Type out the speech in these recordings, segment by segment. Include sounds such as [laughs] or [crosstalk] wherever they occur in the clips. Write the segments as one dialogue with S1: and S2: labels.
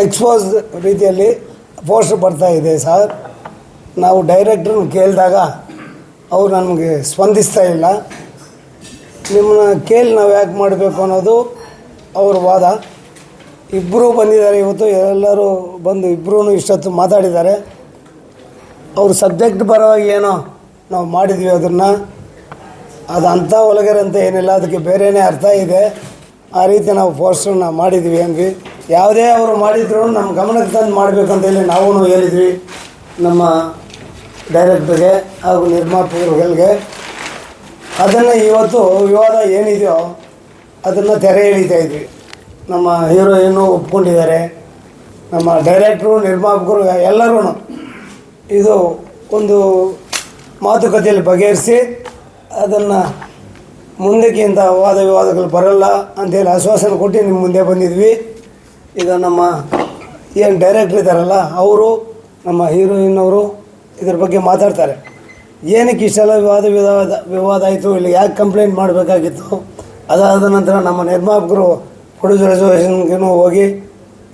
S1: Expose ರೀತಿಯಲ್ಲಿ post ಬರ್ತಾ ಇದೆ ಸರ್ ನಾವು ಡೈರೆಕ್ಟ್ರನ್ನ ಕೇಳಿದಾಗ ಅವ್ರು ನಮಗೆ ಸ್ಪಂದಿಸ್ತಾ ಇಲ್ಲ. ನಿಮ್ಮನ್ನ ಕೇಳಿ ನಾವು ಯಾಕೆ ಮಾಡಬೇಕು ಅನ್ನೋದು ಅವ್ರ ವಾದ. ಇಬ್ಬರೂ ಬಂದಿದ್ದಾರೆ ಇವತ್ತು, ಎಲ್ಲರೂ ಬಂದು ಇಬ್ಬರೂ ಇಷ್ಟೊತ್ತು ಮಾತಾಡಿದ್ದಾರೆ. ಅವರು ಸಬ್ಜೆಕ್ಟ್ ಪರವಾಗಿ ಏನೋ ನಾವು ಮಾಡಿದ್ವಿ ಅದನ್ನು ಅದು ಅಂಥ ಒಳಗರಂತ ಏನಿಲ್ಲ, ಅದಕ್ಕೆ ಬೇರೆಯೇ ಅರ್ಥ ಇದೆ. ಆ ರೀತಿ ನಾವು ಪೋಸ್ಟರ್ನ ಮಾಡಿದ್ವಿ ಹಂಗೆ. ಯಾವುದೇ ಅವರು ಮಾಡಿದ್ರು ನಮ್ಮ ಗಮನಕ್ಕೆ ತಂದು ಮಾಡಬೇಕಂತ ಹೇಳಿ ನಾವು ಹೇಳಿದ್ವಿ ನಮ್ಮ ಡೈರೆಕ್ಟ್ರಿಗೆ ಹಾಗೂ ನಿರ್ಮಾಪಕರುಗಳಿಗೆ ಅದನ್ನು ಇವತ್ತು ವಿವಾದ ಏನಿದೆಯೋ ಅದನ್ನು ತೆರೆ ಎಳಿತಾ ಇದ್ವಿ. ನಮ್ಮ ಹೀರೋಯಿನ್ನು ಒಪ್ಕೊಂಡಿದ್ದಾರೆ. ನಮ್ಮ ಡೈರೆಕ್ಟ್ರು, ನಿರ್ಮಾಪಕರು ಎಲ್ಲರೂ ಇದು ಒಂದು ಮಾತುಕತೆಯಲ್ಲಿ ಬಗೆಹರಿಸಿ ಅದನ್ನು ಮುಂದಕ್ಕಿಂತ ವಾದ ವಿವಾದಗಳು ಬರಲ್ಲ ಅಂತೇಳಿ ಆಶ್ವಾಸನೆ ಕೊಟ್ಟು ನಿಮ್ಮ ಮುಂದೆ ಬಂದಿದ್ವಿ. ಈಗ ನಮ್ಮ ಏನು ಡೈರೆಕ್ಟ್ರ್ ಇದ್ದಾರಲ್ಲ, ಅವರು ನಮ್ಮ ಹೀರೋಯಿನ್ ಅವರು ಇದ್ರ ಬಗ್ಗೆ ಮಾತಾಡ್ತಾರೆ. ಏನಕ್ಕೆ ಇಷ್ಟೆಲ್ಲ ವಿವಾದ ವಿವಾದ ವಿವಾದ ಆಯಿತು, ಇಲ್ಲಿ ಯಾಕೆ ಕಂಪ್ಲೇಂಟ್ ಮಾಡಬೇಕಾಗಿತ್ತು? ಅದಾದ ನಂತರ ನಮ್ಮ ನಿರ್ಮಾಪಕರು ಪ್ರೊಡ್ಯೂಸರ್ ಅಸೋಸಿಯೇಷನ್ಗೂ ಹೋಗಿ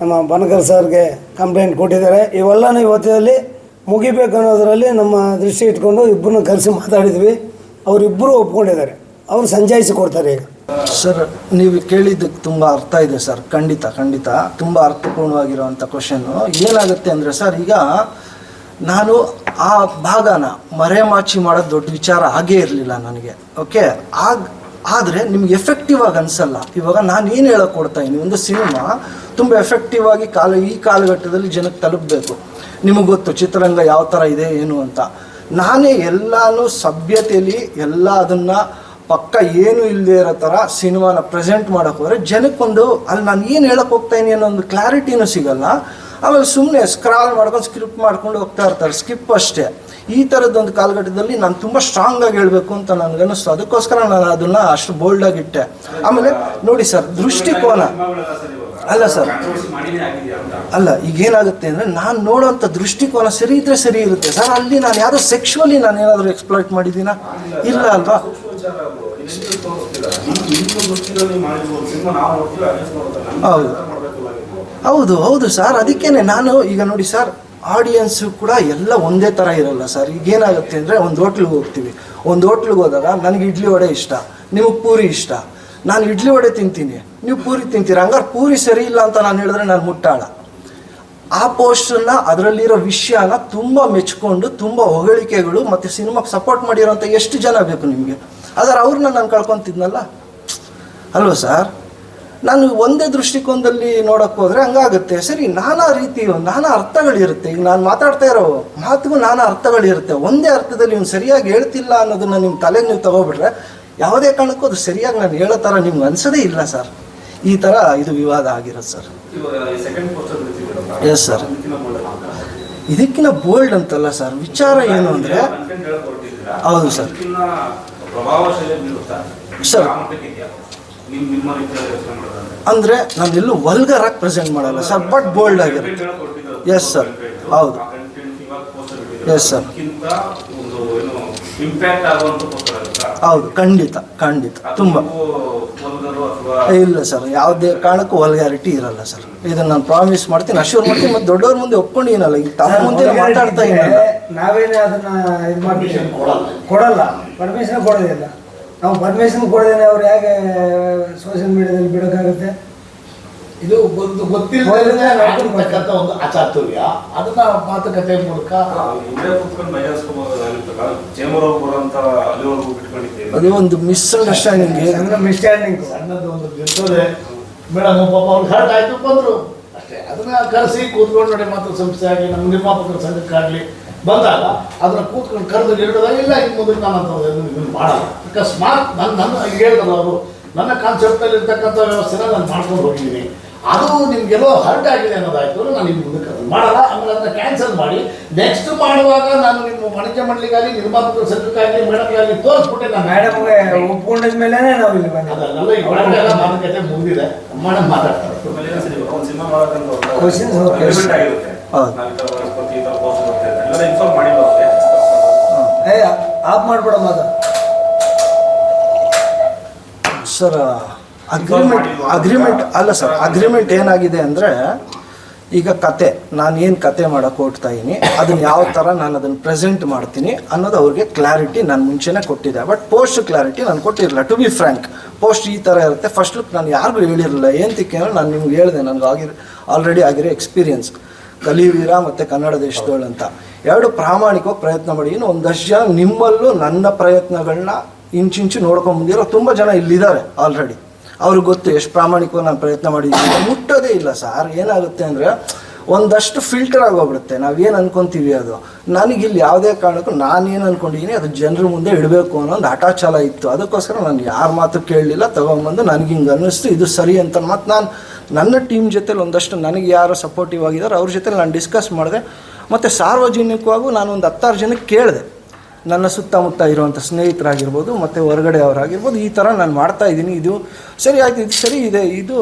S1: ನಮ್ಮ ಬನಕರ್ ಸರ್ಗೆ ಕಂಪ್ಲೇಂಟ್ ಕೊಟ್ಟಿದ್ದಾರೆ. ಇವೆಲ್ಲನೂ ಇವತ್ತಿನಲ್ಲಿ ಮುಗಿಬೇಕು ಅನ್ನೋದರಲ್ಲಿ ನಮ್ಮ ದೃಷ್ಟಿ ಇಟ್ಕೊಂಡು ಇಬ್ಬರನ್ನ ಕರೆಸಿ ಮಾತಾಡಿದ್ವಿ. ಅವರಿಬ್ಬರು ಒಪ್ಕೊಂಡಿದ್ದಾರೆ. ಅವರು ಸಂಜಾಯಿಸಿ ಕೊಡ್ತಾರೆ ಈಗ.
S2: ಸರ್ ನೀವು ಕೇಳಿದ್ದಕ್ಕೆ ತುಂಬ ಅರ್ಥ ಇದೆ ಸರ್ ಖಂಡಿತ ಖಂಡಿತ. ತುಂಬ ಅರ್ಥಪೂರ್ಣವಾಗಿರುವಂಥ ಕ್ವಶನ್ನು ಏನಾಗುತ್ತೆ ಅಂದರೆ ಸರ್ ಈಗ ನಾನು ಆ ಭಾಗನ ಮರೆಮಾಚಿ ಮಾಡೋದು ದೊಡ್ಡ ವಿಚಾರ ಆಗೇ ಇರಲಿಲ್ಲ ನನಗೆ. ಓಕೆ ಆಗ, ಆದರೆ ನಿಮ್ಗೆ ಎಫೆಕ್ಟಿವ್ ಆಗಿ ಅನಿಸಲ್ಲ. ಇವಾಗ ನಾನು ಏನು ಹೇಳೋಕೆ ಕೊಡ್ತಾ ಇದ್ದೀನಿ ಒಂದು ಸಿನಿಮಾ ತುಂಬ ಎಫೆಕ್ಟಿವ್ ಆಗಿ ಕಾಲ, ಈ ಕಾಲಘಟ್ಟದಲ್ಲಿ ಜನಕ್ಕೆ ತಲುಪಬೇಕು. ನಿಮಗೆ ಗೊತ್ತು, ಚಿತ್ರರಂಗ ಯಾವ ಥರ ಇದೆ, ಏನು ಅಂತ. ನಾನೇ ಎಲ್ಲಾನು ಸಭ್ಯತೆಯಲ್ಲಿ ಎಲ್ಲ ಅದನ್ನು ಪಕ್ಕ ಏನು ಇಲ್ಲದೆ ಇರೋ ಥರ ಸಿನಿಮಾನ ಪ್ರೆಸೆಂಟ್ ಮಾಡೋಕೆ ಹೋದರೆ ಜನಕ್ಕೊಂದು, ಅಲ್ಲಿ ನಾನು ಏನು ಹೇಳಕ್ಕೆ ಹೋಗ್ತಾ ಇದೀನಿ ಅನ್ನೋ ಒಂದು ಕ್ಲಾರಿಟಿನೂ ಸಿಗಲ್ಲ. ಆಮೇಲೆ ಸುಮ್ಮನೆ ಸ್ಕ್ರಾಲ್ ಮಾಡ್ಕೊಂಡು ಸ್ಕ್ರಿಪ್ಟ್ ಮಾಡ್ಕೊಂಡು ಹೋಗ್ತಾ ಇರ್ತಾರೆ. ಸ್ಕಿಪ್ ಅಷ್ಟೇ. ಈ ಥರದ್ದೊಂದು ಕಾಲಘಟ್ಟದಲ್ಲಿ ನಾನು ತುಂಬ ಸ್ಟ್ರಾಂಗ್ ಆಗಿ ಹೇಳಬೇಕು ಅಂತ ನನಗನ್ನಿಸ್ತು. ಅದಕ್ಕೋಸ್ಕರ ನಾನು ಅದನ್ನು ಅಷ್ಟು ಬೋಲ್ಡಾಗಿ ಇಟ್ಟೆ. ಆಮೇಲೆ ನೋಡಿ ಸರ್, ದೃಷ್ಟಿಕೋನ. ಅಲ್ಲ ಸರ್. ಅಲ್ಲ ಈಗ ಏನಾಗುತ್ತೆ ಅಂದರೆ ನಾನು ನೋಡೋಂಥ ದೃಷ್ಟಿಕೋನ ಸರಿ ಇದ್ರೆ ಸರಿ ಇರುತ್ತೆ. ಸರ್, ಅಲ್ಲಿ ನಾನು ಯಾರೋ ಸೆಕ್ಷುವಲಿ ನಾನು ಏನಾದರೂ ಎಕ್ಸ್ಪ್ಲಾಯ್ಟ್ ಮಾಡಿದ್ದೀನಾ? ಇಲ್ಲ ಅಲ್ವಾ? ಹೌದು ಹೌದು ಹೌದು ಸರ್. ಅದಕ್ಕೇನೆ ನಾನು ಈಗ ನೋಡಿ ಸರ್ ಆಡಿಯನ್ಸು ಕೂಡ ಎಲ್ಲ ಒಂದೇ ಥರ ಇರಲ್ಲ ಸರ್. ಈಗ ಏನಾಗುತ್ತೆ ಅಂದರೆ ಒಂದು ಹೋಟ್ಲಿಗೆ ಹೋಗ್ತೀವಿ. ಒಂದು ಹೋಟ್ಲಿಗೆ ಹೋದಾಗ ನನಗೆ ಇಡ್ಲಿ ವಡೆ ಇಷ್ಟ, ನಿಮಗೆ ಪೂರಿ ಇಷ್ಟ. ನಾನು ಇಡ್ಲಿ ವಡೆ ತಿಂತೀನಿ. ನೀವು ಪೂರಿ ತಿಂತೀರ? ಹಂಗಾರೆ ಪೂರಿ ಸರಿ ಇಲ್ಲ ಅಂತ ನಾನು ಹೇಳಿದ್ರೆ ನಾನು ಮುಟ್ಟಾಳ. ಆ ಪೋಸ್ಟನ್ನ ಅದರಲ್ಲಿರೋ ವಿಷಯನ ತುಂಬ ಮೆಚ್ಕೊಂಡು, ತುಂಬ ಹೊಗಳಿಕೆಗಳು ಮತ್ತು ಸಿನಿಮಾಗೆ ಸಪೋರ್ಟ್ ಮಾಡಿರೋಂಥ ಎಷ್ಟು ಜನ ಬೇಕು ನಿಮಗೆ? ಆದರೆ ಅವ್ರನ್ನ ನಾನು ಕಳ್ಕೊತಿದ್ನಲ್ಲ. ಅಲ್ವ ಸರ್? ನಾನು ಒಂದೇ ದೃಷ್ಟಿಕೋನದಲ್ಲಿ ನೋಡಕ್ಕೆ ಹೋದರೆ ಹಂಗಾಗುತ್ತೆ. ಸರಿ ನಾನಾ ರೀತಿ ನಾನಾ ಅರ್ಥಗಳಿರುತ್ತೆ. ಈಗ ನಾನು ಮಾತಾಡ್ತಾ ಇರೋ ಮಾತಿಗೂ ನಾನಾ ಅರ್ಥಗಳಿರುತ್ತೆ. ಒಂದೇ ಅರ್ಥದಲ್ಲಿ ನೀವು ಸರಿಯಾಗಿ ಹೇಳ್ತಿಲ್ಲ ಅನ್ನೋದನ್ನ ನಿಮ್ಮ ತಲೆ ನೀವು ತಗೋಬಿಟ್ರೆ ಯಾವುದೇ ಕಾರಣಕ್ಕೂ ಅದು ಸರಿಯಾಗಿ ನಾನು ಹೇಳೋ ಥರ ನಿಮ್ಗೆ ಅನಿಸೋದೇ ಇಲ್ಲ ಸರ್. ಈ ಥರ ಇದು ವಿವಾದ ಆಗಿರೋದು ಸರ್. Yes sir? ಇದಕ್ಕಿಂತ ಬೋಲ್ಡ್ ಅಂತಲ್ಲ ಸರ್. ವಿಚಾರ ಏನು ಅಂದರೆ ಹೌದು ಸರ್. ಸರ್. ಅಂದರೆ ನಾನು ಎಲ್ಲೂ ವಲ್ಗರ್ ಆಗಿ ಪ್ರೆಸೆಂಟ್ ಮಾಡಲ್ಲ ಸರ್ ಬಟ್ ಬೋಲ್ಡ್ ಆಗಿರುತ್ತೆ. ಎಸ್ ಸರ್ ಹೌದು. ಎಸ್ ಸರ್ ಹೌದು ಖಂಡಿತ ಖಂಡಿತ ತುಂಬ. ಇಲ್ಲ ಸರ್ ಯಾವುದೇ ಕಾರಣಕ್ಕೂ ವಲ್ಗಾರಿಟಿ ಇರಲ್ಲ ಸರ್ ಇದನ್ನ ನಾನು ಪ್ರಾಮಿಸ್ ಮಾಡ್ತೀನಿ. ಅಶ್ಯೂರ್ ಮಾಡ್ತೀನಿ ಮತ್ತು ದೊಡ್ಡವ್ರ ಮುಂದೆ ಒಪ್ಕೊಂಡಿದ್ದೀನಲ್ಲ ಈಗ ತಮ್ಮ ಮುಂದೆ ಮಾತಾಡ್ತಾ ಇದ್ದೀನಲ್ಲ
S1: ನಾವೇನೇ ಅದನ್ನ ಇದು ಮಾಡಿ ಕೊಡಲ್ಲ. ಕೊಡಲ್ಲ. ಪರ್ಮಿಷನ್ ಕೊಡೋದಿಲ್ಲ ನಾವು ಪರ್ಮಿಷನ್ ಕೊಡದೇನೆ ಅವ್ರು ಹೇಗೆ ಸೋಷಿಯಲ್ ಮೀಡಿಯಾದಲ್ಲಿ ಬಿಡೋಕ್ಕಾಗುತ್ತೆ?
S3: ಇದು ಒಂದು ಗೊತ್ತಿಲ್ಲದೆ ಆಗಿರ್ತಕ್ಕಂಥ ಒಂದು ಅಚಾತುರ್ಯ. ಅದನ್ನ ಮಾತುಕತೆ ಮೂಲಕ
S2: ಅದು ಒಂದು ಮಿಸ್ಅಂಡರ್ಸ್ಟ್ಯಾಂಡಿಂಗ್
S1: ಅಂದ್ರೆ ಮಿಸ್ಟ್ಯಾಂಡಿಂಗ್
S3: ಸಣ್ಣದು ಒಂದು ಇರ್ತದೆ ಮೇಡಮ್ ಪಾಪ ಅವ್ರಿಗೆ ಹರ್ಟ್ ಆಯ್ತು ಬಂದ್ರು. ಅಷ್ಟೇ. ಅದನ್ನ ಕರೆಸಿ ಕೂತ್ಕೊಂಡು ನೋಡಿ ಮಾತು ಸಂಸ್ಥೆ ಆಗಲಿ ನಮ್ಮ ನಿರ್ಮಾಪಕರ ಸಂಘಕ್ಕಾಗಲಿ. ಬಂದಾಗ ಅದನ್ನ ಕೂತ್ಕೊಂಡು ಕರೆದು ಹೇಳಿದಾಗ ಇಲ್ಲ ಇನ್ನು ಮುಂದೆ ನಾನು ಅಂತ ಇದನ್ನು ಮಾಡಲ್ಲ. ಅಕಸ್ಮಾತ್ ನನ್ನ ನನ್ನ ಹೇಳಿದ್ರು ಅವರು ನನ್ನ ಕಾನ್ಸೆಪ್ಟಲ್ಲಿ ಇರ್ತಕ್ಕಂಥ ವ್ಯವಸ್ಥೆನ ನಾನು ಮಾಡ್ಕೊಂಡು ಹೋಗಿದ್ದೀನಿ. ಅದು ನಿಮ್ಗೆಲ್ಲೋ ಹರ್ಟ್ ಆಗಿದೆ ಅನ್ನೋದಾಯ್ತು ನಾನು ನಿಮ್ಮ ಮುಂದಕ್ಕೆ ಅದನ್ನು ಮಾಡಲ್ಲ. ಆಮೇಲೆ ಅದನ್ನ ಕ್ಯಾನ್ಸಲ್ ಮಾಡಿ ನೆಕ್ಸ್ಟ್ ಮಾಡುವಾಗ ನಾನು ನಿಮ್ಮ ವಾಣಿಜ್ಯ ಮಂಡಳಿಗಾಗಲಿ ನಿರ್ಮಾಪಕರ ಸಂಘಕ್ಕಾಗಲಿ ಮೇಡಮ್ಗಾಗಲಿ ತೋರಿಸ್ಬಿಟ್ಟೆ ನಾನು
S1: ಮೇಡಮ್ಗೆ ಒಪ್ಕೊಂಡಿದ ಮೇಲೆ ನಾವು ಇಲ್ಲಿ ಬಂದಿದ್ದು
S3: ಅದನ್ನೆಲ್ಲ ಈಗ ಮಾತುಕತೆ ಮುಗಿದಿದೆ. ಮೇಡಮ್ ಮಾತಾಡ್ತಾರೆ.
S4: Element ಆಗಿರುತ್ತೆ. ಎಲ್ಲ ಇನ್ಫಾರ್ಮ್ ಮಾಡಿಲ್ಲ ಅವ್ರಿಗೆ
S1: ಏ ಆಫ್ ಮಾಡ್ಬಿಡ ಮಾತು
S2: ಸರ್ ಅಗ್ರಿಮೆಂಟ್ ಅಗ್ರಿಮೆಂಟ್ ಅಲ್ಲ ಸರ್ ಅಗ್ರಿಮೆಂಟ್ ಏನಾಗಿದೆ ಅಂದರೆ ಈಗ ಕತೆ ನಾನು ಏನು ಕತೆ ಮಾಡೋಕೆ ಹೋಗ್ತಾ ಇದ್ದೀನಿ ಅದನ್ನು ಯಾವ ಥರ ನಾನು ಅದನ್ನು ಪ್ರೆಸೆಂಟ್ ಮಾಡ್ತೀನಿ ಅನ್ನೋದು ಅವ್ರಿಗೆ ಕ್ಲಾರಿಟಿ ನಾನು ಮುಂಚೆನೇ ಕೊಟ್ಟಿದ್ದೆ ಬಟ್ ಪೋಸ್ಟ್ ಕ್ಲಾರಿಟಿ ನಾನು ಕೊಟ್ಟಿರಲಿಲ್ಲ ಟು ಬಿ ಫ್ರ್ಯಾಂಕ್ ಪೋಸ್ಟ್ ಈ ಥರ ಇರುತ್ತೆ. ಫಸ್ಟ್ ಲುಕ್ ನಾನು ಯಾರಿಗೂ ಹೇಳಿರಲಿಲ್ಲ. ಏನಂತಕ್ಕೆ ಅಂದ್ರೆ ನಾನು ನಿಮ್ಗೆ ಹೇಳಿದೆ ನನಗೆ ಆಗಿರೋ ಆಲ್ರೆಡಿ ಆಗಿರೋ ಎಕ್ಸ್ಪೀರಿಯನ್ಸ್ ಕಲಿವೀರ ಮತ್ತು ಕನ್ನಡ ದೇಶದೋಳು ಅಂತ. ಎರಡು ಪ್ರಾಮಾಣಿಕವಾಗಿ ಪ್ರಯತ್ನ ಮಾಡಿ. ಒಂದಷ್ಟು ಜನ ನಿಮ್ಮಲ್ಲೂ ನನ್ನ ಪ್ರಯತ್ನಗಳನ್ನ ಇಂಚಿಂಚು ನೋಡ್ಕೊಂಡು ಬಂದಿರೋ ತುಂಬ ಜನ ಇಲ್ಲಿದ್ದಾರೆ ಆಲ್ರೆಡಿ ಅವ್ರಿಗೆ ಗೊತ್ತು ಎಷ್ಟು ಪ್ರಾಮಾಣಿಕವಾಗಿ ನಾನು ಪ್ರಯತ್ನ ಮಾಡಿದ್ದೀನಿ ಮುಟ್ಟೋದೇ ಇಲ್ಲ ಸರ್. ಏನಾಗುತ್ತೆ ಅಂದರೆ ಒಂದಷ್ಟು ಫಿಲ್ಟರ್ ಆಗೋಗ್ಬಿಡುತ್ತೆ. ನಾವೇನು ಅನ್ಕೊಂತೀವಿ ಅದು? ನನಗೆ ಇಲ್ಲಿ ಯಾವುದೇ ಕಾರಣಕ್ಕೂ ನಾನೇನು ಅನ್ಕೊಂಡಿದ್ದೀನಿ ಅದು ಜನರ ಮುಂದೆ ಇಡಬೇಕು ಅನ್ನೋ ಒಂದು ಹಠಾಚಾಲ ಇತ್ತು. ಅದಕ್ಕೋಸ್ಕರ ನಾನು ಯಾರ ಮಾತು ಕೇಳಲಿಲ್ಲ. ತೊಗೊಂಬಂದು ನನಗೆ ಹಿಂಗೆ ಅನ್ನಿಸ್ತು. ಇದು ಸರಿ ಅಂತ ಮತ್ತು ನಾನು ನನ್ನ ಟೀಮ್ ಜೊತೆಲಿ ಒಂದಷ್ಟು ನನಗೆ ಯಾರು ಸಪೋರ್ಟಿವ್ ಆಗಿದ್ದಾರೆ ಅವ್ರ ಜೊತೆ ನಾನು ಡಿಸ್ಕಸ್ ಮಾಡಿದೆ. ಮತ್ತು ಸಾರ್ವಜನಿಕವಾಗೂ ನಾನು ಒಂದು ಹತ್ತಾರು ಜನಕ್ಕೆ ಕೇಳಿದೆ. ನನ್ನ ಸುತ್ತಮುತ್ತ ಇರುವಂಥ ಸ್ನೇಹಿತರಾಗಿರ್ಬೋದು ಮತ್ತು ಹೊರಗಡೆ ಅವರಾಗಿರ್ಬೋದು ಈ ಥರ ನಾನು ಮಾಡ್ತಾ ಇದ್ದೀನಿ ಇದು ಸರಿ ಆಯ್ತು ಇದು ಸರಿ ಇದೆ ಇದು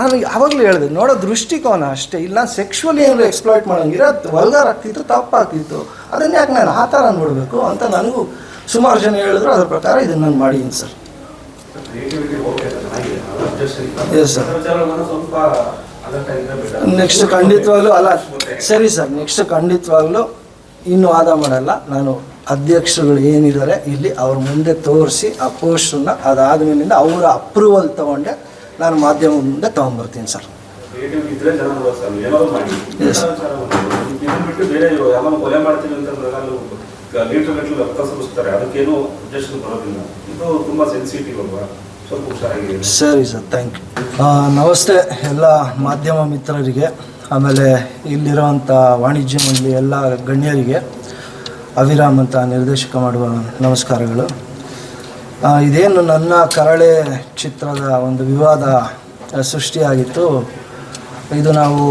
S2: ನಾನು ಯಾವಾಗಲೂ ಹೇಳಿದೆ ನೋಡೋ ದೃಷ್ಟಿಕೋನ ಅಷ್ಟೇ ಇಲ್ಲ ಸೆಕ್ಷುವಲಿ ಏನಾದ್ರು ಎಕ್ಸ್ಪ್ಲಾಯ್ಟ್ ಮಾಡೋಂಗಿರ ವಲ್ಗಾರ್ ಆಗ್ತಿತ್ತು. ತಪ್ಪಾಗ್ತಿತ್ತು ಅದನ್ನ ಯಾಕೆ ನಾನು ಆ ಥರ ನೋಡಬೇಕು ಅಂತ ನನಗೂ ಸುಮಾರು ಜನ ಹೇಳಿದ್ರು ಅದ್ರ ಪ್ರಕಾರ ಇದನ್ನು ನಾನು ಮಾಡಿದ್ದೀನಿ ಸರ್. Yes,
S4: sir.
S2: ನೆಕ್ಸ್ಟ್ ಖಂಡಿತವಾಗ್ಲೂ ಅಲ್ಲ ಸರಿ ಸರ್ ನೆಕ್ಸ್ಟ್ ಖಂಡಿತವಾಗ್ಲೂ ಇನ್ನು ವಾದ ಮಾಡಲ್ಲ. ನಾನು ಅಧ್ಯಕ್ಷರುಗಳು ಏನಿದ್ದಾರೆ ಇಲ್ಲಿ ಅವ್ರ ಮುಂದೆ ತೋರಿಸಿ ಆ ಪೋಸ್ಟನ್ನ ಅದಾದ್ಮೇಲಿಂದ ಅವರ ಅಪ್ರೂವಲ್ ತಗೊಂಡೆ ನಾನು ಮಾಧ್ಯಮ ಮುಂದೆ ತೊಗೊಂಬರ್ತೀನಿ ಸರ್
S4: ಲೀಟರ್ ರಕ್ತ ಸುರಿಸ್ತಾರೆ. ಅದಕ್ಕೇನು ಇದು ತುಂಬಾ ಸೆನ್ಸಿಟಿವ್ ಅಲ್ವಾ?
S2: ಸರಿ ಸರ್ ಥ್ಯಾಂಕ್ ಯು ನಮಸ್ತೆ ಎಲ್ಲ ಮಾಧ್ಯಮ ಮಿತ್ರರಿಗೆ, ಆಮೇಲೆ ಇಲ್ಲಿರೋವಂಥ ವಾಣಿಜ್ಯ ಮಂಡಳಿ ಎಲ್ಲ ಗಣ್ಯರಿಗೆ ಅವಿರಾಮ್ ಅಂತ ನಿರ್ದೇಶಕ ಮಾಡುವ ನಮಸ್ಕಾರಗಳು. ಇದೇನು ನನ್ನ ಕರಳೆ ಚಿತ್ರದ ಒಂದು ವಿವಾದ ಸೃಷ್ಟಿಯಾಗಿತ್ತು. ಇದು ನಾವು,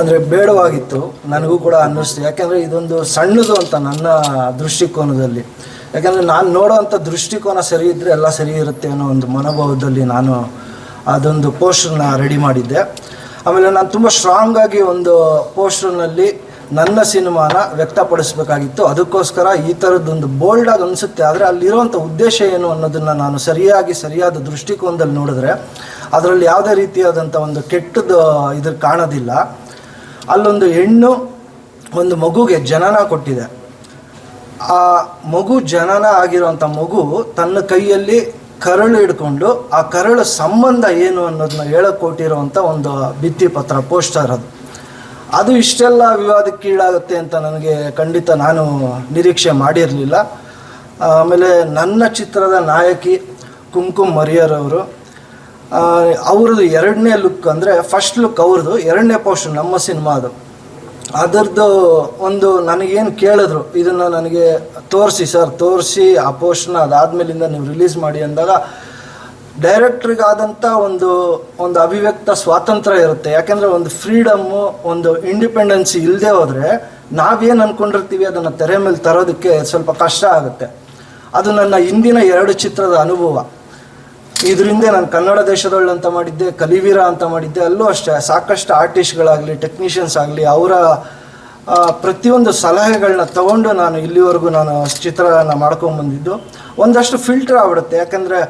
S2: ಅಂದರೆ ಬೇಡವಾಗಿತ್ತು, ನನಗೂ ಕೂಡ ಅನ್ನಿಸ್ತು. ಯಾಕೆಂದರೆ ಇದೊಂದು ಸಣ್ಣದು ಅಂತ ನನ್ನ ದೃಷ್ಟಿಕೋನದಲ್ಲಿ. ಯಾಕೆಂದರೆ ನಾನು ನೋಡೋವಂಥ ದೃಷ್ಟಿಕೋನ ಸರಿ ಇದ್ದರೆ ಎಲ್ಲ ಸರಿ ಇರುತ್ತೆ ಅನ್ನೋ ಒಂದು ಮನೋಭಾವದಲ್ಲಿ ನಾನು ಅದೊಂದು ಪೋಸ್ಟರ್ನ ರೆಡಿ ಮಾಡಿದ್ದೆ. ಆಮೇಲೆ ನಾನು ತುಂಬ ಸ್ಟ್ರಾಂಗ್ ಆಗಿ ಒಂದು ಪೋಸ್ಟರ್ನಲ್ಲಿ ನನ್ನ ಸಿನಿಮಾನ ವ್ಯಕ್ತಪಡಿಸಬೇಕಾಗಿತ್ತು. ಅದಕ್ಕೋಸ್ಕರ ಈ ಥರದ್ದೊಂದು ಆಗಿ ಅನಿಸುತ್ತೆ. ಆದರೆ ಅಲ್ಲಿರುವಂಥ ಉದ್ದೇಶ ಏನು ಅನ್ನೋದನ್ನು ನಾನು ಸರಿಯಾಗಿ, ಸರಿಯಾದ ದೃಷ್ಟಿಕೋನದಲ್ಲಿ ನೋಡಿದ್ರೆ ಅದರಲ್ಲಿ ಯಾವುದೇ ರೀತಿಯಾದಂಥ ಒಂದು ಕೆಟ್ಟದ್ದು ಇದ್ರ ಕಾಣೋದಿಲ್ಲ. ಅಲ್ಲೊಂದು ಹೆಣ್ಣು ಒಂದು ಮಗುಗೆ ಜನನ ಕೊಟ್ಟಿದೆ. ಆ ಮಗು ಜನನ ಆಗಿರುವಂಥ ಮಗು ತನ್ನ ಕೈಯಲ್ಲಿ ಕರಳು ಹಿಡ್ಕೊಂಡು ಆ ಕರಳು ಸಂಬಂಧ ಏನು ಅನ್ನೋದನ್ನ ಹೇಳಕ್ ಕೊಟ್ಟಿರುವಂಥ ಒಂದು ಭಿತ್ತಿ ಪತ್ರ, ಪೋಸ್ಟರ್ ಅದು. ಅದು ಇಷ್ಟೆಲ್ಲ ವಿವಾದಕ್ಕೀಡಾಗುತ್ತೆ ಅಂತ ನನಗೆ ಖಂಡಿತ ನಾನು ನಿರೀಕ್ಷೆ ಮಾಡಿರಲಿಲ್ಲ. ಆಮೇಲೆ ನನ್ನ ಚಿತ್ರದ ನಾಯಕಿ ಕುಂಕುಮ್ ಮರಿಯರವರು ಅವ್ರದ್ದು ಎರಡನೇ ಲುಕ್ ಅಂದರೆ ಫಸ್ಟ್ ಲುಕ್ ಅವ್ರದ್ದು ಎರಡನೇ ಪೋಸ್ಟ್ ನಮ್ಮ ಸಿನಿಮಾದು ಅದರದ್ದು ಒಂದು ನನಗೇನು ಕೇಳಿದ್ರು, ಇದನ್ನು ನನಗೆ ತೋರಿಸಿ, ಸರ್, ತೋರಿಸಿ, ಆ ಪೋಸ್ಟ್ನ ಅದಾದ್ಮೇಲಿಂದ ನೀವು ರಿಲೀಸ್ ಮಾಡಿ ಅಂದಾಗ ಡೈರೆಕ್ಟ್ರಿಗಾದಂಥ ಒಂದು ಒಂದು ಅಭಿವ್ಯಕ್ತ ಸ್ವಾತಂತ್ರ್ಯ ಇರುತ್ತೆ. ಯಾಕೆಂದರೆ ಒಂದು ಫ್ರೀಡಮ್ಮು ಒಂದು ಇಂಡಿಪೆಂಡೆನ್ಸಿ ಇಲ್ಲದೆ ಹೋದರೆ ನಾವೇನು ಅಂದ್ಕೊಂಡಿರ್ತೀವಿ ಅದನ್ನು ತೆರೆ ಮೇಲೆ ತರೋದಕ್ಕೆ ಸ್ವಲ್ಪ ಕಷ್ಟ ಆಗುತ್ತೆ. ಅದು ನನ್ನ ಹಿಂದಿನ ಎರಡು ಚಿತ್ರದ ಅನುಭವ. ಇದರಿಂದ ನಾನು ಕನ್ನಡ ದೇಶದೊಳ್ಳು ಅಂತ ಮಾಡಿದ್ದೆ, ಕಲಿವೀರ ಅಂತ ಮಾಡಿದ್ದೆ, ಅಲ್ಲೂ ಅಷ್ಟೇ, ಸಾಕಷ್ಟು ಆರ್ಟಿಸ್ಟ್ಗಳಾಗಲಿ, ಟೆಕ್ನಿಷಿಯನ್ಸ್ ಆಗಲಿ, ಅವರ ಪ್ರತಿಯೊಂದು ಸಲಹೆಗಳನ್ನ ತಗೊಂಡು ನಾನು ಇಲ್ಲಿವರೆಗೂ ನಾನು ಚಿತ್ರನ ಮಾಡ್ಕೊಂಬಂದಿದ್ದು ಒಂದಷ್ಟು ಫಿಲ್ಟರ್ ಆಗ್ಬಿಡುತ್ತೆ, ಯಾಕಂದರೆ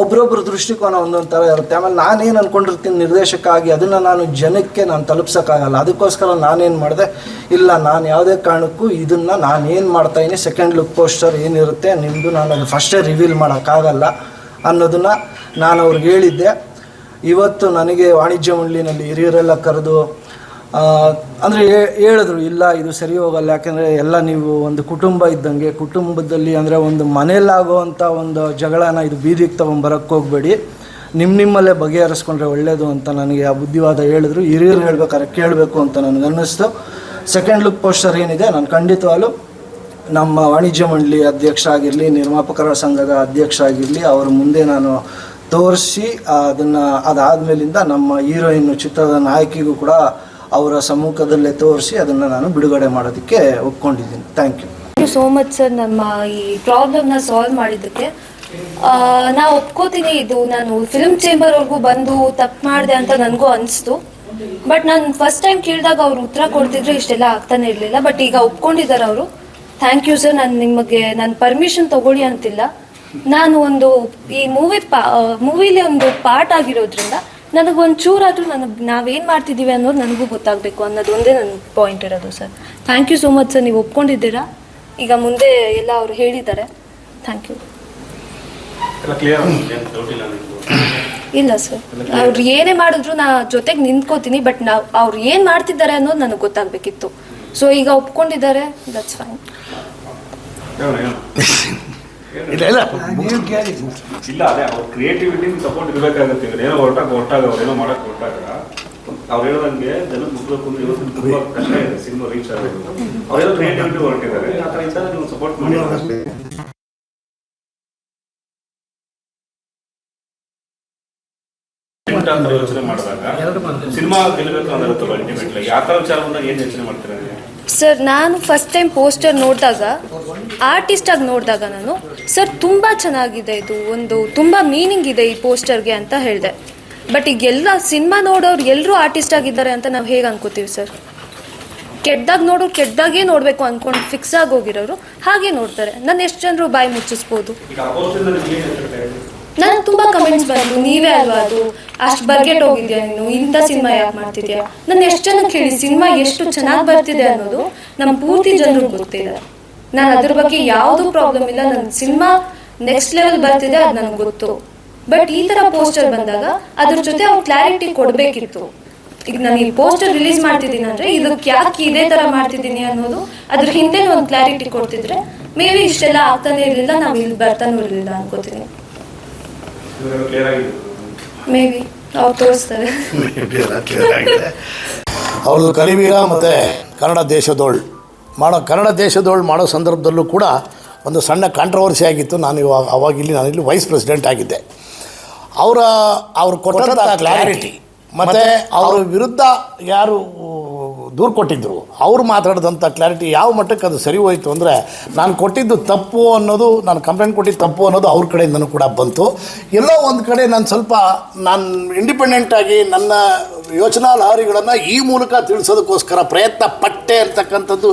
S2: ಒಬ್ರೊಬ್ರ ದೃಷ್ಟಿಕೋನ ಒಂದೊಂದು ಥರ ಇರುತ್ತೆ. ಆಮೇಲೆ ನಾನೇನು ಅಂದ್ಕೊಂಡಿರ್ತೀನಿ ನಿರ್ದೇಶಕ ಅದನ್ನು ನಾನು ಜನಕ್ಕೆ ನಾನು ತಲುಪ್ಸೋಕ್ಕಾಗಲ್ಲ. ಅದಕ್ಕೋಸ್ಕರ ನಾನೇನು ಮಾಡಿದೆ, ಇಲ್ಲ, ನಾನು ಯಾವುದೇ ಕಾರಣಕ್ಕೂ ಇದನ್ನು ನಾನೇನು ಏನು ಮಾಡ್ತಾಯಿದ್ದೀನಿ ಸೆಕೆಂಡ್ ಲುಕ್ ಪೋಸ್ಟರ್ ಏನಿರುತ್ತೆ ನಿಮ್ಮದು ನಾನು ಅದು ಫಸ್ಟೇ ರಿವೀಲ್ ಮಾಡೋಕ್ಕಾಗಲ್ಲ. ಅನ್ನೋದನ್ನು ನಾನು ಅವ್ರಿಗೆ ಹೇಳಿದ್ದೆ. ಇವತ್ತು ನನಗೆ ವಾಣಿಜ್ಯ ಮಂಡಳಿನಲ್ಲಿ ಹಿರಿಯರೆಲ್ಲ ಕರೆದು ಅಂದರೆ ಹೇಳಿದ್ರು, ಇಲ್ಲ, ಇದು ಸರಿ ಹೋಗಲ್ಲ, ಯಾಕೆಂದರೆ ಎಲ್ಲ ನೀವು ಒಂದು ಕುಟುಂಬ ಇದ್ದಂಗೆ, ಕುಟುಂಬದಲ್ಲಿ ಅಂದರೆ ಒಂದು ಮನೆಯಲ್ಲಾಗುವಂಥ ಒಂದು ಜಗಳನ ಇದು ಬೀದಿಗೆ ತೊಗೊಂಬರಕ್ಕೆ ಹೋಗಬೇಡಿ. ನಿಮ್ಮ ನಿಮ್ಮಲ್ಲೇ ಬಗೆಹರಿಸ್ಕೊಂಡ್ರೆ ಒಳ್ಳೆಯದು ಅಂತ ನನಗೆ ಆ ಬುದ್ಧಿವಾದ ಹೇಳಿದ್ರು. ಹಿರಿಯರು ಹೇಳ್ಬೇಕಾದ್ರೆ ಕೇಳಬೇಕು ಅಂತ ನನಗೆ ಅನ್ನಿಸ್ತು ಸೆಕೆಂಡ್ ಲುಕ್ ಪೋಸ್ಟರ್ ಏನಿದೆ, ನಾನು ಖಂಡಿತವಾಗ್ಲೂ ನಮ್ಮ ವಾಣಿಜ್ಯ ಮಂಡಳಿ ಅಧ್ಯಕ್ಷ ಆಗಿರಲಿ ನಿರ್ಮಾಪಕರ ಸಂಘದ ಅಧ್ಯಕ್ಷ ಆಗಿರಲಿ ಅವ್ರ ಮುಂದೆ ನಾನು ತೋರಿಸಿ ಅದನ್ನು ಅದಾದ್ಮೇಲಿಂದ ನಮ್ಮ ಹೀರೋಯಿನ್ ಚಿತ್ರದ ನಾಯಕಿಗೂ ಕೂಡ ಅವರ ಸಮ್ಮುಖದಲ್ಲೇ ತೋರಿಸಿ ಅದನ್ನು ನಾನು ಬಿಡುಗಡೆ ಮಾಡೋದಕ್ಕೆ ಒಪ್ಕೊಂಡಿದ್ದೀನಿ. Thank you
S5: you so much sir ನಮ್ಮ ಈ ಪ್ರಾಬ್ಲಮ್ನ ಸಾಲ್ವ್ ಮಾಡಿದ್ದಕ್ಕೆ. ನಾ ಒಪ್ಕೋತೀನಿ ಇದು, ನಾನು ಫಿಲ್ಮ್ ಚೇಂಬರ್ ಚೇಂಬರ್ವರೆಗೂ ಬಂದು ತಪ್ಪು ಮಾಡಿದೆ ಅಂತ ನನಗೂ ಅನಿಸ್ತು. ಬಟ್ ನಾನು ಫಸ್ಟ್ ಟೈಮ್ ಕೇಳಿದಾಗ ಅವ್ರು ಉತ್ತರ ಕೊಡ್ತಿದ್ರು, ಇಷ್ಟೆಲ್ಲ ಆಗ್ತಾನೆ ಇರಲಿಲ್ಲ. ಬಟ್ ಈಗ ಒಪ್ಕೊಂಡಿದ್ದಾರೆ ಅವರು. ಥ್ಯಾಂಕ್ ಯು ಸರ್ ನಾನು ನಿಮಗೆ ನಾನು ಪರ್ಮಿಷನ್ ತಗೊಳ್ಳಿ ಅಂತಿಲ್ಲ. ನಾನು ಒಂದು ಈ ಮೂವಿ ಪಾ ಮೂವಿಲಿ ಒಂದು ಪಾರ್ಟ್ ಆಗಿರೋದ್ರಿಂದ ನನಗೆ ಚೂರಾದ್ರೂ ನನಗೆ ನಾವೇನು ಮಾಡ್ತಿದ್ದೀವಿ ಅನ್ನೋದು ನನಗೂ ಗೊತ್ತಾಗಬೇಕು ಅನ್ನೋದು ಒಂದೇ ನನ್ನ ಪಾಯಿಂಟ್ ಇರೋದು sir thank you so much sir ನೀವು ಒಪ್ಕೊಂಡಿದ್ದೀರಾ? ಈಗ ಮುಂದೆ ಎಲ್ಲ ಅವರು ಹೇಳಿದ್ದಾರೆ. ಥ್ಯಾಂಕ್ ಯು
S4: ಇಲ್ಲ
S5: ಸರ್ ಅವ್ರು ಏನೇ ಮಾಡಿದ್ರು ನಾ ಜೊತೆಗೆ ನಿಂತ್ಕೋತೀನಿ ಬಟ್ ನಾವು ಅವ್ರು ಏನು ಮಾಡ್ತಿದ್ದಾರೆ ಅನ್ನೋದು ನನಗೆ ಗೊತ್ತಾಗಬೇಕಿತ್ತು. ಸೊ ಈಗ ಒಪ್ಕೊಂಡಿದ್ದಾರೆ ದಟ್ಸ್ ಫೈನ್. [laughs]
S3: ಇಲ್ಲ ಇಲ್ಲ.
S4: ಇಲ್ಲ ಅದೇ ಅವ್ರ ಕ್ರಿಯೇಟಿವಿಟಿ ಸಪೋರ್ಟ್ ಇರಬೇಕಾಗುತ್ತೆ. ಏನೋ ಹೊರಟಾಗ ಹೊರಟಾಗ ಅವ್ರೇನೋ ಏನೋ ಮಾಡಕ್ ಹೊರಟಾಗ ಅವ್ರು ಹೇಳೋದಂಗೆ ಜನ ಮುಗ್ಬೇಕು ಅಂದ್ರೆ ಇವತ್ತು ತುಂಬಾ ಕಷ್ಟ ಇದೆ ಸಿನಿಮಾ ರೀಚ್ ಆಗಬೇಕು ಅವ್ರೇನೋ ಕ್ರಿಯೇಟಿವಿಟಿ ಹೊರಟಿದ್ದಾರೆ. ಆ ಥರ ಇದ್ದಾಗ ನೀವು ಸಪೋರ್ಟ್ ಮಾಡಿ. ಅಂತ ಯೋಚನೆ ಮಾಡಿದಾಗ ಸಿನಿಮಾ ಗೆಲ್ಲಬೇಕು ಅಂದ್ರೆ ಅಲ್ಟಿಮೇಟ್ಲಿ ಯಾವ ತರ ವಿಚಾರ ಬಂದಾಗ ಏನ್ ಯೋಚನೆ ಮಾಡ್ತೀರಾ
S5: ಸರ್ ನಾನು ಫಸ್ಟ್ ಟೈಮ್ ಪೋಸ್ಟರ್ ನೋಡಿದಾಗ ಆರ್ಟಿಸ್ಟ್ ಆಗಿ ನೋಡಿದಾಗ ನಾನು ಸರ್ ತುಂಬ ಚೆನ್ನಾಗಿದೆ ಇದು, ಒಂದು ತುಂಬ ಮೀನಿಂಗ್ ಇದೆ ಈ ಪೋಸ್ಟರ್ಗೆ ಅಂತ ಹೇಳಿದೆ. ಬಟ್ ಈಗ ಎಲ್ಲ ಸಿನಿಮಾ ನೋಡೋರು ಎಲ್ಲರೂ ಆರ್ಟಿಸ್ಟ್ ಆಗಿದ್ದಾರೆ ಅಂತ ನಾವು ಹೇಗೆ ಅನ್ಕೋತೀವಿ ಸರ್ ಕೆಟ್ಟದಾಗ ನೋಡೋರು ಕೆಟ್ಟದಾಗೇ ನೋಡಬೇಕು ಅಂದ್ಕೊಂಡು ಫಿಕ್ಸ್ ಆಗಿ ಹೋಗಿರೋರು ಹಾಗೆ ನೋಡ್ತಾರೆ. ನಾನು ಎಷ್ಟು ಜನರು ಬಾಯಿ ಮುಚ್ಚಿಸ್ಬೋದು? ನನಗೆ ತುಂಬಾ ಕಮೆಂಟ್ಸ್ ಬಂತು ನೀವೇ ಅಲ್ವಾ ಅದು? ಅಷ್ಟು ಬರ್ಗೆಟ್ ಹೋಗಿದ್ಯಾ ನೀನು? ಇಂಥ ಸಿನಿಮಾ ಯಾಕೆ ಮಾಡ್ತಿದ್ಯಾ? ನಾನು ಎಷ್ಟು ಜನ ಕೇಳಿ ಸಿನಿಮಾ ಎಷ್ಟು ಚೆನ್ನಾಗಿ ಬರ್ತಿದೆ ಅನ್ನೋದು ನಮ್ಮ ಪೂರ್ತಿ ಜನರಿಗೆ ಗೊತ್ತಿದೆ ನಾನು ಅದ್ರ ಬಗ್ಗೆ ಯಾವುದೂ ಪ್ರಾಬ್ಲಮ್ ಇಲ್ಲ. ನನ್ನ ಸಿನಿಮಾ ನೆಕ್ಸ್ಟ್ ಲೆವೆಲ್ ಬರ್ತಿದೆ, ಅದು ನನಗೆ ಗೊತ್ತು. ಬಟ್ ಈ ತರ ಪೋಸ್ಟರ್ ಬಂದಾಗ ಅದ್ರ ಜೊತೆ ಅವ್ರು ಕ್ಲಾರಿಟಿ ಕೊಡಬೇಕಿತ್ತು. ಈಗ ನಾನು ಈ ಪೋಸ್ಟರ್ ರಿಲೀಸ್ ಮಾಡ್ತಿದ್ದೀನಿ ಅಂದ್ರೆ ಇದಕ್ಕೆ ಯಾಕೆ ಇದೇ ತರ ಮಾಡ್ತಿದ್ದೀನಿ ಅನ್ನೋದು ಅದ್ರ ಹಿಂದೆ ಒಂದು ಕ್ಲಾರಿಟಿ ಕೊಡ್ತಿದ್ರೆ ಮೇ ಬಿ ಇಷ್ಟೆಲ್ಲ ಆಗ್ತಾನೆ ಇರಲಿಲ್ಲ, ನಾವು ಇಲ್ಲಿ ಬರ್ತಾನೂ ಇರಲಿಲ್ಲ ಅನ್ಕೋತೀನಿ.
S4: ಕ್ಲಿಯರ್ ಆಗಿದೆ
S5: ಮೇ ಬಿ ಅವ್ರು ತೋರಿಸ್ತಾರೆ.
S6: ಅವ್ರದ್ದು ಕರಿವೀರ ಮತ್ತು ಕನ್ನಡ ದೇಶದೋಳ್. ಮಾಡೋ ಕನ್ನಡ ದೇಶದೋಳ್ ಮಾಡೋ ಸಂದರ್ಭದಲ್ಲೂ ಕೂಡ ಒಂದು ಸಣ್ಣ ಕಾಂಟ್ರವರ್ಸಿ ಆಗಿತ್ತು. ನಾನು ಇವಾಗ ಅವಾಗ ಇಲ್ಲಿ ನಾನು ಇಲ್ಲಿ ವೈಸ್ ಪ್ರೆಸಿಡೆಂಟ್ ಆಗಿದ್ದೆ. ಅವರ ಅವ್ರು ಕೊಟ್ಟಂಥ ಕ್ಲಾರಿಟಿ ಮತ್ತು ಅವರ ವಿರುದ್ಧ ಯಾರು ದೂರು ಕೊಟ್ಟಿದ್ದರು ಅವ್ರು ಮಾತಾಡಿದಂಥ ಕ್ಲಾರಿಟಿ ಯಾವ ಮಟ್ಟಕ್ಕೆ ಅದು ಸರಿ ಹೋಯಿತು ಅಂದರೆ ನಾನು ಕೊಟ್ಟಿದ್ದು ತಪ್ಪು ಅನ್ನೋದು, ನಾನು ಕಂಪ್ಲೇಂಟ್ ಕೊಟ್ಟಿದ್ದು ತಪ್ಪು ಅನ್ನೋದು ಅವ್ರ ಕಡೆಯಿಂದನೂ ಕೂಡ ಬಂತು. ಎಲ್ಲೋ ಒಂದು ಕಡೆ ನಾನು ಸ್ವಲ್ಪ ನಾನು ಇಂಡಿಪೆಂಡೆಂಟಾಗಿ ನನ್ನ ಯೋಚನಾ ಲಹರಿಗಳನ್ನು ಈ ಮೂಲಕ ತಿಳಿಸೋದಕ್ಕೋಸ್ಕರ ಪ್ರಯತ್ನ ಪಟ್ಟೆ ಅಂತಕ್ಕಂಥದ್ದು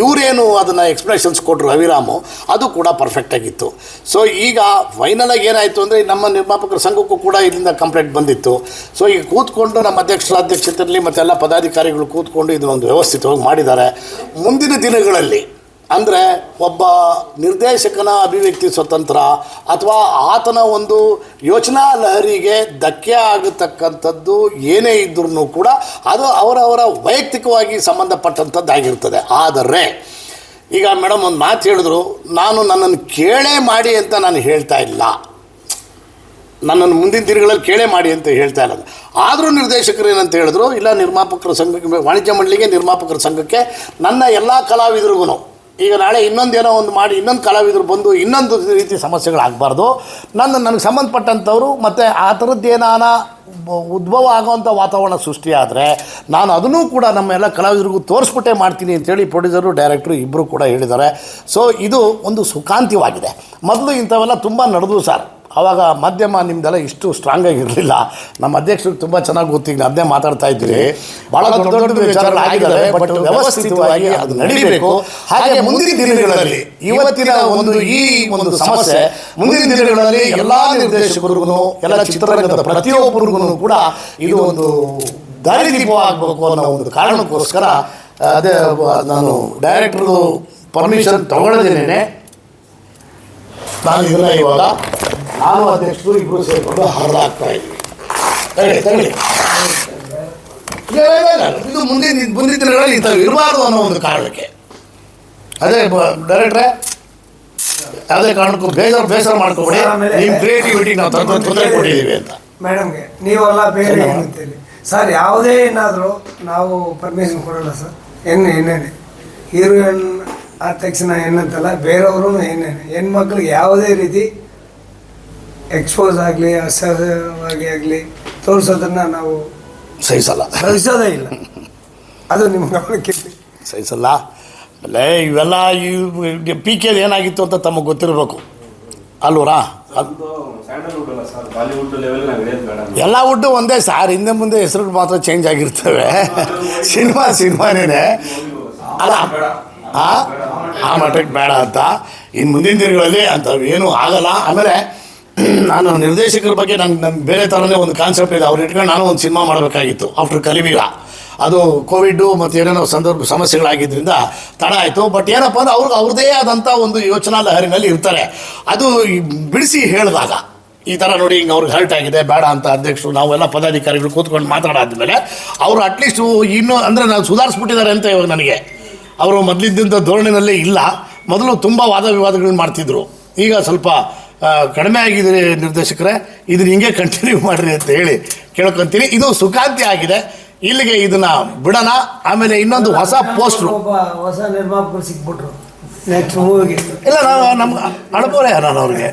S6: ಇವರೇನು ಅದನ್ನು ಎಕ್ಸ್ಪ್ರೆಷನ್ಸ್ ಕೊಟ್ಟರು ರವಿರಾಮು. ಅದು ಕೂಡ ಪರ್ಫೆಕ್ಟಾಗಿತ್ತು ಸೊ ಈಗ ಫೈನಲಾಗಿ ಏನಾಯಿತು ಅಂದರೆ ನಮ್ಮ ನಿರ್ಮಾಪಕರ ಸಂಘಕ್ಕೂ ಕೂಡ ಇಲ್ಲಿಂದ ಕಂಪ್ಲೇಂಟ್ ಬಂದಿತ್ತು. ಸೊ ಈಗ ಕೂತ್ಕೊಂಡು ನಮ್ಮ ಅಧ್ಯಕ್ಷರ ಅಧ್ಯಕ್ಷತೆಯಲ್ಲಿ ಮತ್ತೆಲ್ಲ ಪದಾಧಿಕಾರಿಗಳು ಕೂತ್ಕೊಂಡು ಇದನ್ನೊಂದು ವ್ಯವಸ್ಥಿತವಾಗಿ ಮಾಡಿದ್ದಾರೆ. ಮುಂದಿನ ದಿನಗಳಲ್ಲಿ, ಅಂದರೆ ಒಬ್ಬ ನಿರ್ದೇಶಕನ ಅಭಿವ್ಯಕ್ತಿ ಸ್ವತಂತ್ರ ಅಥವಾ ಆತನ ಒಂದು ಯೋಚನಾ ಲಹರಿಗೆ ಧಕ್ಕೆ ಆಗತಕ್ಕಂಥದ್ದು ಏನೇ ಇದ್ರೂ ಕೂಡ ಅದು ಅವರವರ ವೈಯಕ್ತಿಕವಾಗಿ ಸಂಬಂಧಪಟ್ಟಂಥದ್ದಾಗಿರ್ತದೆ. ಆದರೆ, ಈಗ ಮೇಡಮ್ ಒಂದು ಮಾತು ಹೇಳಿದ್ರು, ನಾನು ನನ್ನನ್ನು ಕೇಳೇ ಮಾಡಿ ಅಂತ ನಾನು ಹೇಳ್ತಾ ಇಲ್ಲ. ನನ್ನನ್ನು ಮುಂದಿನ ದಿನಗಳಲ್ಲಿ ಕೇಳೇ ಮಾಡಿ ಅಂತ ಹೇಳ್ತಾ ಇಲ್ಲ ಆದರೂ ನಿರ್ದೇಶಕರು ಏನಂತ ಹೇಳಿದ್ರು, ಇಲ್ಲ, ನಿರ್ಮಾಪಕರ ಸಂಘಕ್ಕೆ, ವಾಣಿಜ್ಯ ಮಂಡಳಿಗೆ ನಿರ್ಮಾಪಕರ ಸಂಘಕ್ಕೆ ನನ್ನ ಎಲ್ಲ ಕಲಾವಿದರಿಗೂ, ಈಗ ನಾಳೆ ಇನ್ನೊಂದೇನೋ ಒಂದು ಮಾಡಿ, ಇನ್ನೊಂದು ಕಲಾವಿದರು ಬಂದು ಇನ್ನೊಂದು ರೀತಿ ಸಮಸ್ಯೆಗಳಾಗಬಾರ್ದು. ನನ್ನ, ನನಗೆ ಸಂಬಂಧಪಟ್ಟಂಥವ್ರು, ಮತ್ತು ಆ ಥರದ್ದೇನಾನ ಉದ್ಭವ ಆಗೋವಂಥ ವಾತಾವರಣ ಸೃಷ್ಟಿಯಾದರೆ, ನಾನು ಅದನ್ನೂ ಕೂಡ ನಮ್ಮ ಎಲ್ಲ ಕಲಾವಿದರಿಗೂ ತೋರಿಸ್ಬಿಟ್ಟೆ ಮಾಡ್ತೀನಿ ಅಂತೇಳಿ ಪ್ರೊಡ್ಯೂಸರು, ಡೈರೆಕ್ಟ್ರು ಇಬ್ಬರು ಕೂಡ ಹೇಳಿದ್ದಾರೆ. ಸೊ ಇದು ಒಂದು ಸುಖಾಂತ್ಯವಾಗಿದೆ. ಮೊದಲು ಇಂಥವೆಲ್ಲ ತುಂಬ ನಡೆದು ಸರ್. ಆವಾಗ ಮಾಧ್ಯಮ ನಿಮ್ದೆಲ್ಲ ಇಷ್ಟು ಸ್ಟ್ರಾಂಗ್ ಆಗಿರಲಿಲ್ಲ. ನಮ್ಮ ಅಧ್ಯಕ್ಷರು ತುಂಬ ಚೆನ್ನಾಗಿ ಗೊತ್ತಿಲ್ಲ ಅದನ್ನೇ ಮಾತಾಡ್ತಾ ಇದ್ರಿ ಭಾಳ ದೊಡ್ಡ ದೊಡ್ಡ ವಿಚಾರಗಳಾಗಿದ್ದಾವೆ ಬಟ್ ವ್ಯವಸ್ಥಿತವಾಗಿ ಅದು ನಡೀಬೇಕು. ಹಾಗೆ ಮುಂದಿನ ದಿನಗಳಲ್ಲಿ ಇವತ್ತಿನ ಒಂದು ಈ ಒಂದು ಸಮಸ್ಯೆ ಮುಂದಿನ ದಿನಗಳಲ್ಲಿ ಎಲ್ಲ ನಿರ್ದೇಶಕರಿಗೂ ಎಲ್ಲ ಚಿತ್ರರಂಗದ ಪ್ರತಿಯೊಬ್ಬರಿಗೂ ಕೂಡ ಇದು ಒಂದು ದಾರಿ ದೀಪವಾಗಬೇಕು ಅನ್ನೋ ಒಂದು ಕಾರಣಕ್ಕೋಸ್ಕರ ಅದೇ ನಾನು ಡೈರೆಕ್ಟ್ರದು ಪರ್ಮಿಷನ್ ತಗೊಳ್ಳೋದೇನೆ ನಾನು ಇದನ್ನ ಇವಾಗ ನಾನು ಅಧ್ಯಕ್ಷರು ಇಬ್ಬರು ಸೇರಿಕೊಂಡು ಹರಡಾಗ್ತಾ ಇದ್ವಿ. ತಗೊಳ್ಳಿ ತಗೊಳ್ಳಿ ಇದು ಮುಂದಿನ ಮುಂದಿನ ದಿನಗಳಲ್ಲಿ ಇಂಥವು ಇರಬಾರ್ದು ಅನ್ನೋ ಒಂದು ಕಾರಣಕ್ಕೆ. ಅದೇ ಡೈರೆಕ್ಟ್ರೆ ಯಾವುದೇ ಕಾರಣಕ್ಕೂ ಬೇಜಾರು ಬೇಸರ ಮಾಡ್ಕೊಬೇಡಿ. ನಿಮ್ಮ ಕ್ರಿಯೇಟಿವಿಟಿ ನಾವು ತಂದು ತೊಂದರೆ ಕೊಟ್ಟಿದ್ದೀವಿ ಅಂತ.
S1: ಮೇಡಮ್ಗೆ ನೀವೆಲ್ಲ ಬೇರೆ ಏನಂತೀರಿ ಸರ್ ಯಾವುದೇ ಏನಾದರೂ ನಾವು ಪರ್ಮಿಷನ್ ಕೊಡೋಲ್ಲ ಸರ್. ಹೆಣ್ಣು ಏನೇನೆ ಹೀರೋಯಿನ್ ಆದ ತಕ್ಷಣ ಏನಂತಲ್ಲ ಬೇರೆಯವರು ಏನೇನೆ ಹೆಣ್ಮಕ್ಳಿಗೆ ಯಾವುದೇ ರೀತಿ ಎಕ್ಸ್ಪೋಸ್ ಆಗಲಿ ಅಸಹ್ಯವಾಗಿ ಆಗಲಿ ತೋರಿಸೋದನ್ನ ನಾವು
S6: ಸಹಿಸಲ್ಲ.
S1: ಸಹಿಸೋದೇ ಇಲ್ಲ. ಅದು ನಿಮ್ಮ ಗಮನಕ್ಕೆ
S6: ಸಹಿಸಲ್ಲ. ಆಮೇಲೆ ಇವೆಲ್ಲ ಈ ಪಿ ಕೆದು ಏನಾಗಿತ್ತು ಅಂತ ತಮಗೆ ಗೊತ್ತಿರಬೇಕು. ಅಲ್ವರಾ? ಅದು
S4: ಸ್ಯಾಂಡಲ್ವುಡ್ ಅಲ್ಲ ಸರ್. ಬಾಲಿವುಡ್ ಲೆವೆಲ್ ನಾವು ಹಿಡಿಯೋದು ಬೇಡ
S6: ಎಲ್ಲ ಉಡ್ಡು ಒಂದೇ ಸಾರ್ ಹಿಂದೆ ಮುಂದೆ ಹೆಸರು ಮಾತ್ರ ಚೇಂಜ್ ಆಗಿರ್ತವೆ. ಸಿನಿಮಾ ಸಿನಿಮಾನೇ ಅಲ್ಲ ಆ? ಆ ಮಟ್ಟಕ್ಕೆ ಬೇಡ ಅಂತ. ಇನ್ನು ಮುಂದಿನ ದಿನಗಳಲ್ಲಿ ಅಂಥವು ಏನೂ ಆಗಲ್ಲ. ಆಮೇಲೆ ನಾನು ನಿರ್ದೇಶಕರ ಬಗ್ಗೆ ನನ್ಗೆ ನನ್ಗೆ ಬೇರೆ ಥರನೇ ಒಂದು ಕಾನ್ಸೆಪ್ಟ್ ಇದೆ. ಅವ್ರು ಇಟ್ಕೊಂಡು ನಾನು ಒಂದು ಸಿನಿಮಾ ಮಾಡಬೇಕಾಗಿತ್ತು ಆಫ್ಟರ್ ಕಲಿವೀರ ಅದು ಕೋವಿಡ್ಡು ಮತ್ತು ಏನೇನೋ ಸಂದರ್ಭ ಸಮಸ್ಯೆಗಳಾಗಿದ್ದರಿಂದ ತಡ ಆಯಿತು. ಬಟ್ ಏನಪ್ಪ ಅಂದ್ರೆ ಅವ್ರಿಗೆ ಅವ್ರದ್ದೇ ಆದಂಥ ಒಂದು ಯೋಚನಾ ಲಹರಿನಲ್ಲಿ ಇರ್ತಾರೆ. ಅದು ಬಿಡಿಸಿ ಹೇಳಿದಾಗ, ಈ ಥರ ನೋಡಿ ಹಿಂಗೆ ಅವ್ರಿಗೆ ಹರ್ಟ್ ಆಗಿದೆ, ಬೇಡ ಅಂತ ಅಧ್ಯಕ್ಷರು, ನಾವೆಲ್ಲ ಪದಾಧಿಕಾರಿಗಳು ಕೂತ್ಕೊಂಡು ಮಾತಾಡಾದ್ಮೇಲೆ ಅವರು ಅಟ್ಲೀಸ್ಟು ಇನ್ನೂ ಅಂದರೆ ನಾನು ಸುಧಾರಿಸ್ಬಿಟ್ಟಿದ್ದಾರೆ ಅಂತ ಇವಾಗ ನನಗೆ. ಅವರು ಮೊದಲಿದ್ದಂಥ ಧೋರಣೆಯಲ್ಲೇ ಇಲ್ಲ. ಮೊದಲು ತುಂಬ ವಾದ ವಿವಾದಗಳನ್ನ ಮಾಡ್ತಿದ್ರು. ಈಗ ಸ್ವಲ್ಪ ಕಡಿಮೆ ಆಗಿದ್ರೆ ನಿರ್ದೇಶಕರೇ ಇದನ್ನ ಹಿಂಗೆ ಕಂಟಿನ್ಯೂ ಮಾಡಿರಿ ಅಂತ ಹೇಳಿ ಕೇಳ್ಕೊಂತೀನಿ. ಇದು ಸುಖಾಂತಿ ಆಗಿದೆ. ಇಲ್ಲಿಗೆ ಇದನ್ನ ಬಿಡೋಣ. ಆಮೇಲೆ ಇನ್ನೊಂದು ಹೊಸ ಪೋಸ್ಟ್ರು
S1: ಹೊಸ ನಿರ್ಮಾಪಕರು ಸಿಕ್ಬಿಟ್ರು. ನೆಕ್ಸ್ಟ್ ಮೂವಿಗೆ
S6: ಇಲ್ಲ ನಾವು ನಮ್ಗೆ ಅಳ್ಬೋರೆ ನಾನು ಅವ್ರಿಗೆ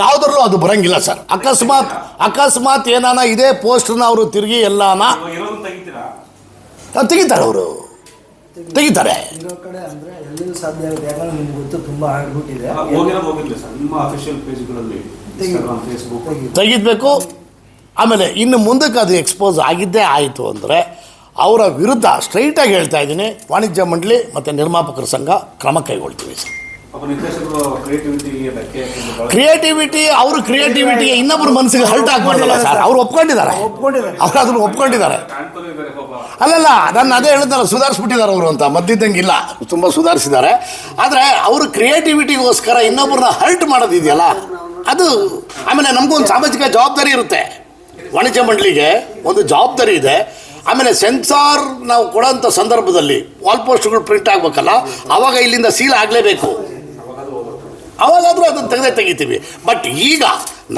S6: ಯಾವ್ದ್ರಲ್ಲೂ ಅದು ಬರಂಗಿಲ್ಲ ಸರ್. ಅಕಸ್ಮಾತ್ ಅಕಸ್ಮಾತ್ ಏನಾನ ಇದೇ ಪೋಸ್ಟ್ರನ್ನ ಅವರು ತಿರುಗಿ ಎಲ್ಲಾನ
S4: ತೆಗಿತಾರೆ
S6: ಅವರು. ತೆಗಿತಾರೆ.
S2: ಇರೋ ಕಡೆ ಅಂದ್ರೆ ಎಲ್ಲಿಯೂ ಸಾಧ್ಯ ಆಗುತ್ತೆ ಯಾಕಂದ್ರೆ ನಿಮ್ಗೆ ಗೊತ್ತು ತುಂಬಾ ಆಗ್ಬಿಟ್ಟಿದೆ
S6: ತೆಗಿದ್ಬೇಕು. ಆಮೇಲೆ ಇನ್ನು ಮುಂದಕ್ಕೆ ಅದು ಎಕ್ಸ್ಪೋಸ್ ಆಗಿದ್ದೇ ಆಯಿತು ಅಂದರೆ ಅವರ ವಿರುದ್ಧ ಸ್ಟ್ರೈಟಾಗಿ ಹೇಳ್ತಾ ಇದ್ದೀನಿ. ವಾಣಿಜ್ಯ ಮಂಡಳಿ ಮತ್ತು ನಿರ್ಮಾಪಕರ ಸಂಘ ಕ್ರಮ ಕೈಗೊಳ್ತೀವಿ ಸರ್.
S4: ಅವರು
S6: ಕ್ರಿಯೇಟಿವಿಟಿ ಅವ್ರ ಕ್ರಿಯೇಟಿವಿಟಿಗೆ ಇನ್ನೊಬ್ಬರ ಮನಸ್ಸಿಗೆ ಹಲ್ಟ್ ಆಗ್ಬಾರ್ದಲ್ಲ ಸರ್. ಅವ್ರು ಒಪ್ಕೊಂಡಿದ್ದಾರೆ. ಅವ್ರು ಅದನ್ನು ಒಪ್ಕೊಂಡಿದ್ದಾರೆ. ಅಲ್ಲಲ್ಲ ನಾನು ಅದೇ ಹೇಳಿದ್ನಲ್ಲ ಸುಧಾರಿಸ್ಬಿಟ್ಟಿದ್ದಾರೆ ಅವರು ಅಂತ. ಮದ್ದಿದ್ದಂಗಿಲ್ಲ. ತುಂಬ ಸುಧಾರಿಸಿದ್ದಾರೆ. ಆದರೆ ಅವರು ಕ್ರಿಯೇಟಿವಿಟಿಗೋಸ್ಕರ ಇನ್ನೊಬ್ಬರನ್ನ ಹರ್ಟ್ ಮಾಡೋದಿದೆಯಲ್ಲ? ಅದು ಆಮೇಲೆ ಒಂದು ಸಾಮಾಜಿಕ ಜವಾಬ್ದಾರಿ ಇರುತ್ತೆ. ವಾಣಿಜ್ಯ ಮಂಡಳಿಗೆ ಒಂದು ಜವಾಬ್ದಾರಿ ಇದೆ. ಆಮೇಲೆ ಸೆನ್ಸಾರ್ ನಾವು ಕೊಡೋಂಥ ಸಂದರ್ಭದಲ್ಲಿ ವಾಲ್ ಪೋಸ್ಟ್ಗಳು ಪ್ರಿಂಟ್ ಆಗಬೇಕಲ್ಲ? ಆವಾಗ ಇಲ್ಲಿಂದ ಸೀಲ್ ಆಗಲೇಬೇಕು. ಅವಾಗಾದರೂ ಅದನ್ನು ತೆಗೆದೇ ತೆಗಿತೀವಿ. ಬಟ್ ಈಗ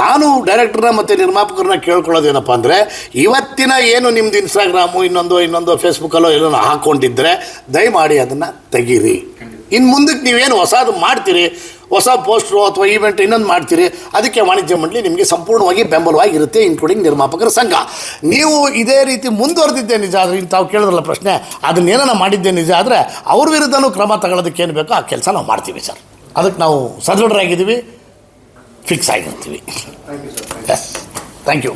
S6: ನಾನು ಡೈರೆಕ್ಟರ್ನ ಮತ್ತು ನಿರ್ಮಾಪಕರನ್ನ ಕೇಳ್ಕೊಳ್ಳೋದೇನಪ್ಪ ಅಂದರೆ ಇವತ್ತಿನ ಏನು ನಿಮ್ದು ಇನ್ಸ್ಟಾಗ್ರಾಮು ಇನ್ನೊಂದು ಇನ್ನೊಂದು ಫೇಸ್ಬುಕ್ಕಲ್ಲೋ ಎಲ್ಲೋ ಹಾಕ್ಕೊಂಡಿದ್ದರೆ ದಯಮಾಡಿ ಅದನ್ನು ತೆಗೀರಿ. ಇನ್ನು ಮುಂದಕ್ಕೆ ನೀವೇನು ಹೊಸದು ಮಾಡ್ತೀರಿ ಹೊಸ ಪೋಸ್ಟ್ರು ಅಥವಾ ಈವೆಂಟ್ ಇನ್ನೊಂದು ಮಾಡ್ತೀರಿ ಅದಕ್ಕೆ ವಾಣಿಜ್ಯ ಮಂಡಳಿ ನಿಮಗೆ ಸಂಪೂರ್ಣವಾಗಿ ಬೆಂಬಲವಾಗಿರುತ್ತೆ ಇನ್ಕ್ಲೂಡಿಂಗ್ ನಿರ್ಮಾಪಕರ ಸಂಘ. ನೀವು ಇದೇ ರೀತಿ ಮುಂದುವರೆದಿದ್ದೆ ನಿಜ ಆದರೆ ತಾವು ಕೇಳಿದ್ರಲ್ಲ ಪ್ರಶ್ನೆ ಅದನ್ನೇನೋ ಮಾಡಿದ್ದೆ ನಿಜ ಆದರೆ ಅವ್ರ ವಿರುದ್ಧನೂ ಕ್ರಮ ತಗೊಳ್ಳೋದಕ್ಕೆ ಏನು ಬೇಕೋ ಆ ಕೆಲಸ ನಾವು ಮಾಡ್ತೀವಿ ಸರ್. ಅದಕ್ಕೆ ನಾವು ಸದೃಢರಾಗಿದ್ದೀವಿ ಫಿಕ್ಸ್ ಆಗಿರ್ತೀವಿ.
S4: Thank you sir
S6: yes thank you